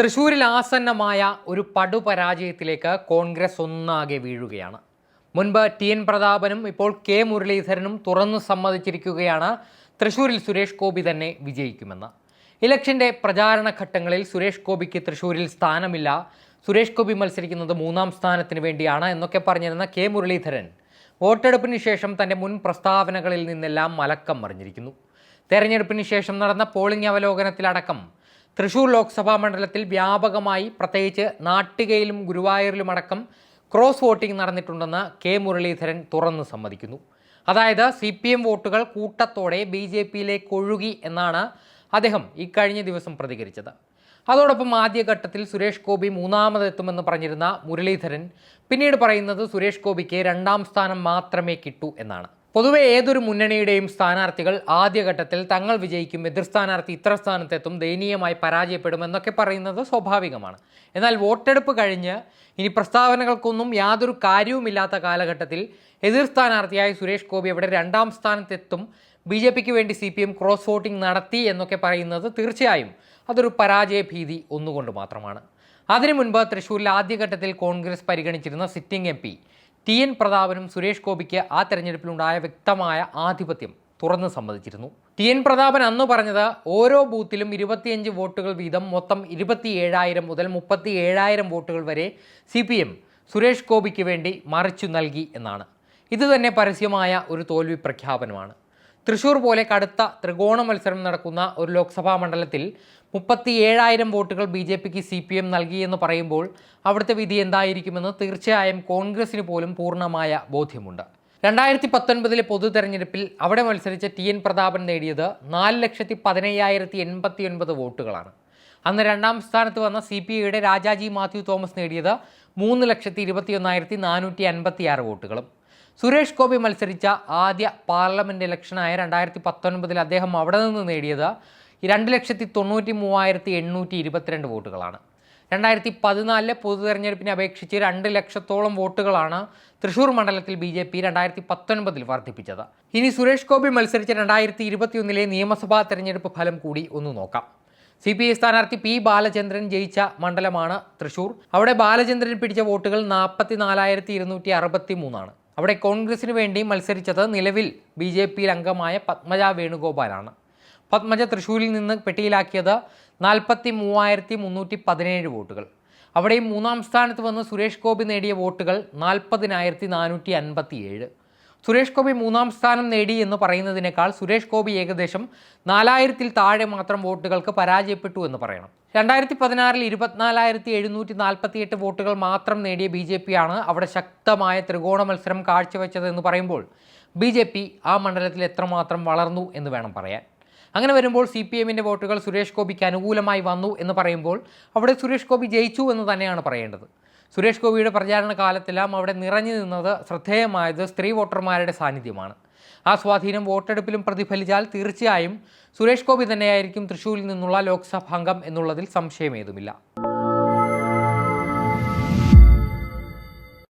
തൃശൂരിൽ ആസന്നമായ ഒരു പടുപരാജയത്തിലേക്ക് കോൺഗ്രസ് ഒന്നാകെ വീഴുകയാണ്. മുൻപ് ടി എൻ പ്രതാപനും ഇപ്പോൾ കെ മുരളീധരനും തുറന്നു സമ്മതിച്ചിരിക്കുകയാണ് തൃശൂരിൽ സുരേഷ് ഗോപി തന്നെ വിജയിക്കുമെന്ന്. ഇലക്ഷന്റെ പ്രചാരണ ഘട്ടങ്ങളിൽ സുരേഷ് ഗോപിക്ക് തൃശൂരിൽ സ്ഥാനമില്ല. സുരേഷ് ഗോപി മത്സരിക്കുന്നത് മൂന്നാം സ്ഥാനത്തിന് വേണ്ടിയാണ് എന്നൊക്കെ പറഞ്ഞിരുന്ന കെ മുരളീധരൻ വോട്ടെടുപ്പിന് ശേഷം തന്റെ മുൻ പ്രസ്താവനകളിൽ നിന്നെല്ലാം മലക്കം മറിഞ്ഞിരിക്കുന്നു. തെരഞ്ഞെടുപ്പിന് ശേഷം നടന്ന പോളിംഗ് അവലോകനത്തിലടക്കം തൃശൂർ ലോക്സഭാ മണ്ഡലത്തിൽ വ്യാപകമായി പ്രത്യേകിച്ച് നാട്ടികയിലും ഗുരുവായൂരിലുമടക്കം ക്രോസ് വോട്ടിംഗ് നടന്നിട്ടുണ്ടെന്ന് കെ മുരളീധരൻ തുറന്നു സമ്മതിക്കുന്നു. അതായത് സി പി എം വോട്ടുകൾ കൂട്ടത്തോടെ ബി ജെ പിയിലേക്ക് ഒഴുകി എന്നാണ് അദ്ദേഹം ഇക്കഴിഞ്ഞ ദിവസം പ്രതികരിച്ചത്. അതോടൊപ്പം ആദ്യഘട്ടത്തിൽ സുരേഷ് ഗോപി മൂന്നാമതെത്തുമെന്ന് പറഞ്ഞിരുന്ന മുരളീധരൻ പിന്നീട് പറയുന്നത് സുരേഷ് ഗോപിക്ക് രണ്ടാം സ്ഥാനം മാത്രമേ കിട്ടൂ എന്നാണ്. പൊതുവെ ഏതൊരു മുന്നണിയുടെയും സ്ഥാനാർത്ഥികൾ ആദ്യഘട്ടത്തിൽ തങ്ങൾ വിജയിക്കും എതിർ സ്ഥാനാർത്ഥി ഇത്ര സ്ഥാനത്തെത്തും ദയനീയമായി പരാജയപ്പെടും എന്നൊക്കെ പറയുന്നത് സ്വാഭാവികമാണ്. എന്നാൽ വോട്ടെടുപ്പ് കഴിഞ്ഞ് ഇനി പ്രസ്താവനകൾക്കൊന്നും യാതൊരു കാര്യവുമില്ലാത്ത കാലഘട്ടത്തിൽ എതിർ സ്ഥാനാർത്ഥിയായ സുരേഷ് ഗോപി അവിടെ രണ്ടാം സ്ഥാനത്തെത്തും ബി ജെ പിക്ക് വേണ്ടി C P M cross voting നടത്തി എന്നൊക്കെ പറയുന്നത് തീർച്ചയായും അതൊരു പരാജയ ഭീതി ഒന്നുകൊണ്ട് മാത്രമാണ്. അതിനു മുൻപ് തൃശ്ശൂരിൽ ആദ്യഘട്ടത്തിൽ കോൺഗ്രസ് പരിഗണിച്ചിരുന്ന സിറ്റിംഗ് എം ടി എൻ പ്രതാപനും സുരേഷ് ഗോപിക്ക് ആ തെരഞ്ഞെടുപ്പിലുണ്ടായ വ്യക്തമായ ആധിപത്യം തുറന്നു സമ്മതിച്ചിരുന്നു. ടി എൻ പ്രതാപൻ അന്ന് പറഞ്ഞത് ഓരോ ബൂത്തിലും ഇരുപത്തിയഞ്ച് വോട്ടുകൾ വീതം മൊത്തം ഇരുപത്തി ഏഴായിരം മുതൽ മുപ്പത്തി ഏഴായിരം വോട്ടുകൾ വരെ സി പി എം സുരേഷ് ഗോപിക്ക് വേണ്ടി മറിച്ചു നൽകി എന്നാണ്. ഇത് തന്നെ പരസ്യമായ ഒരു തോൽവി പ്രഖ്യാപനമാണ്. തൃശൂർ പോലെ കടുത്ത ത്രികോണ മത്സരം നടക്കുന്ന ഒരു ലോക്സഭാ മണ്ഡലത്തിൽ മുപ്പത്തി ഏഴായിരം വോട്ടുകൾ ബി ജെ പിക്ക് സി പി എം നൽകിയെന്ന് പറയുമ്പോൾ അവിടുത്തെ വിധി എന്തായിരിക്കുമെന്ന് തീർച്ചയായും കോൺഗ്രസിന് പോലും പൂർണമായ ബോധ്യമുണ്ട്. രണ്ടായിരത്തി പത്തൊൻപതിലെ പൊതു തെരഞ്ഞെടുപ്പിൽ അവിടെ മത്സരിച്ച ടി എൻ പ്രതാപൻ നേടിയത് നാല് ലക്ഷത്തി പതിനയ്യായിരത്തി എൺപത്തി ഒൻപത് വോട്ടുകളാണ്. അന്ന് രണ്ടാം സ്ഥാനത്ത് വന്ന സി പി ഐയുടെ രാജാജി മാത്യു തോമസ് നേടിയത് മൂന്ന് ലക്ഷത്തി ഇരുപത്തി ഒന്നായിരത്തി നാനൂറ്റി അൻപത്തി ആറ് വോട്ടുകളും. സുരേഷ് ഗോപി മത്സരിച്ച ആദ്യ പാർലമെന്റ് ഇലക്ഷനായ രണ്ടായിരത്തി പത്തൊൻപതിൽ അദ്ദേഹം അവിടെ നിന്ന് നേടിയത് രണ്ട് ലക്ഷത്തി തൊണ്ണൂറ്റി മൂവായിരത്തി എണ്ണൂറ്റി ഇരുപത്തിരണ്ട് വോട്ടുകളാണ്. രണ്ടായിരത്തി പതിനാലിലെ പൊതു തെരഞ്ഞെടുപ്പിനെ അപേക്ഷിച്ച് രണ്ട് ലക്ഷത്തോളം വോട്ടുകളാണ് തൃശൂർ മണ്ഡലത്തിൽ ബി ജെ പി രണ്ടായിരത്തി പത്തൊൻപതിൽ വർദ്ധിപ്പിച്ചത്. ഇനി സുരേഷ് ഗോപി മത്സരിച്ച രണ്ടായിരത്തി ഇരുപത്തിയൊന്നിലെ നിയമസഭാ തെരഞ്ഞെടുപ്പ് ഫലം കൂടി ഒന്ന് നോക്കാം. സി പി ഐ സ്ഥാനാർത്ഥി പി ബാലചന്ദ്രൻ ജയിച്ച മണ്ഡലമാണ് തൃശൂർ. അവിടെ ബാലചന്ദ്രൻ പിടിച്ച വോട്ടുകൾ നാൽപ്പത്തി നാലായിരത്തി ഇരുന്നൂറ്റി അറുപത്തി മൂന്നാണ് അവിടെ കോൺഗ്രസിന് വേണ്ടി മത്സരിച്ചത് നിലവിൽ ബി ജെ പിയിൽ അംഗമായ പത്മജ വേണുഗോപാലാണ്. പത്മജ തൃശ്ശൂരിൽ നിന്ന് പെട്ടിയിലാക്കിയത് നാൽപ്പത്തി മൂവായിരത്തി മുന്നൂറ്റി പതിനേഴ് വോട്ടുകൾ. അവിടെയും മൂന്നാം സ്ഥാനത്ത് വന്ന് സുരേഷ് ഗോപി നേടിയ വോട്ടുകൾ നാൽപ്പതിനായിരത്തി നാനൂറ്റി അൻപത്തി ഏഴ് സുരേഷ് ഗോപി മൂന്നാം സ്ഥാനം നേടി എന്ന് പറയുന്നതിനേക്കാൾ സുരേഷ് ഗോപി ഏകദേശം നാലായിരത്തിൽ താഴെ മാത്രം വോട്ടുകൾക്ക് പരാജയപ്പെട്ടു എന്ന് പറയണം. രണ്ടായിരത്തി പതിനാറിൽ ഇരുപത്തിനാലായിരത്തി എഴുന്നൂറ്റി നാൽപ്പത്തി എട്ട് വോട്ടുകൾ മാത്രം നേടിയ ബി ജെ പിയാണ് അവിടെ ശക്തമായ ത്രികോണ മത്സരം കാഴ്ചവെച്ചത് എന്ന് പറയുമ്പോൾ ബി ജെ പി ആ മണ്ഡലത്തിൽ എത്രമാത്രം വളർന്നു എന്ന് വേണം പറയാൻ. അങ്ങനെ വരുമ്പോൾ സി പി എമ്മിന്റെ വോട്ടുകൾ സുരേഷ് ഗോപിക്ക് അനുകൂലമായി വന്നു എന്ന് പറയുമ്പോൾ അവിടെ സുരേഷ് ഗോപി ജയിച്ചു എന്ന് തന്നെയാണ് പറയേണ്ടത്. സുരേഷ് ഗോപിയുടെ പ്രചാരണ കാലത്തെല്ലാം അവിടെ നിറഞ്ഞു നിന്നത് ശ്രദ്ധേയമായത് സ്ത്രീ വോട്ടർമാരുടെ സാന്നിധ്യമാണ്. ആ സ്വാധീനം വോട്ടെടുപ്പിലും പ്രതിഫലിച്ചാൽ തീർച്ചയായും സുരേഷ് ഗോപി തന്നെയായിരിക്കും തൃശ്ശൂരിൽ നിന്നുള്ള ലോക്സഭാംഗം എന്നുള്ളതിൽ സംശയമേതുമില്ല.